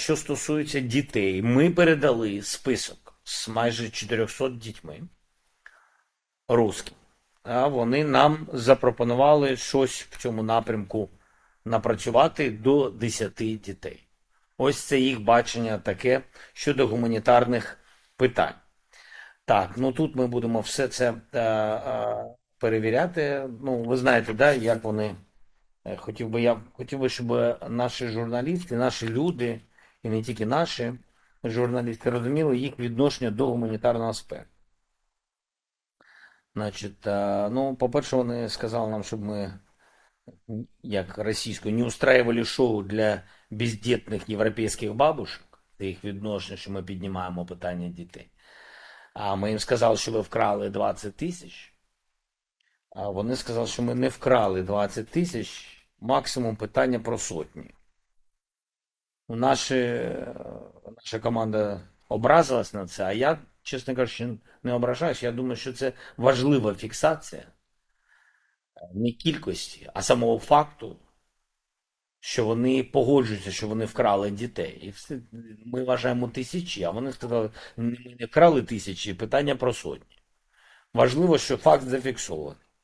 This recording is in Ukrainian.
Що стосується дітей, ми передали список з майже 400 дітьми русським. А вони нам запропонували щось в цьому напрямку напрацювати до 10 дітей. Ось це їх бачення таке щодо гуманітарних питань. Так, ну тут ми будемо все це е, е, перевіряти. Ну, ви знаєте, да, як вони. е, Хотів би я хотів би, щоб наші журналісти, наші люди, і не тільки наші журналісти, розуміли їх відношення до гуманітарного аспекту. Значить, е, ну, по-перше, вони сказали нам, щоб ми, як російською, не устраивали шоу для бездітних європейських бабушек. Це їх відношення, що ми піднімаємо питання дітей. А ми їм сказали, що ви вкрали 20 тисяч. А вони сказали, що ми не вкрали 20 тисяч, максимум питання про сотні. Наші, наша команда образилась на це, а я, чесно кажучи, не ображаюсь. Я думаю, що це важлива фіксація не кількості, а самого факту, що вони погоджуються, що вони вкрали дітей. І все, ми вважаємо тисячі, а вони сказали, ми не вкрали тисячі, питання про сотні. Важливо, що факт зафіксований.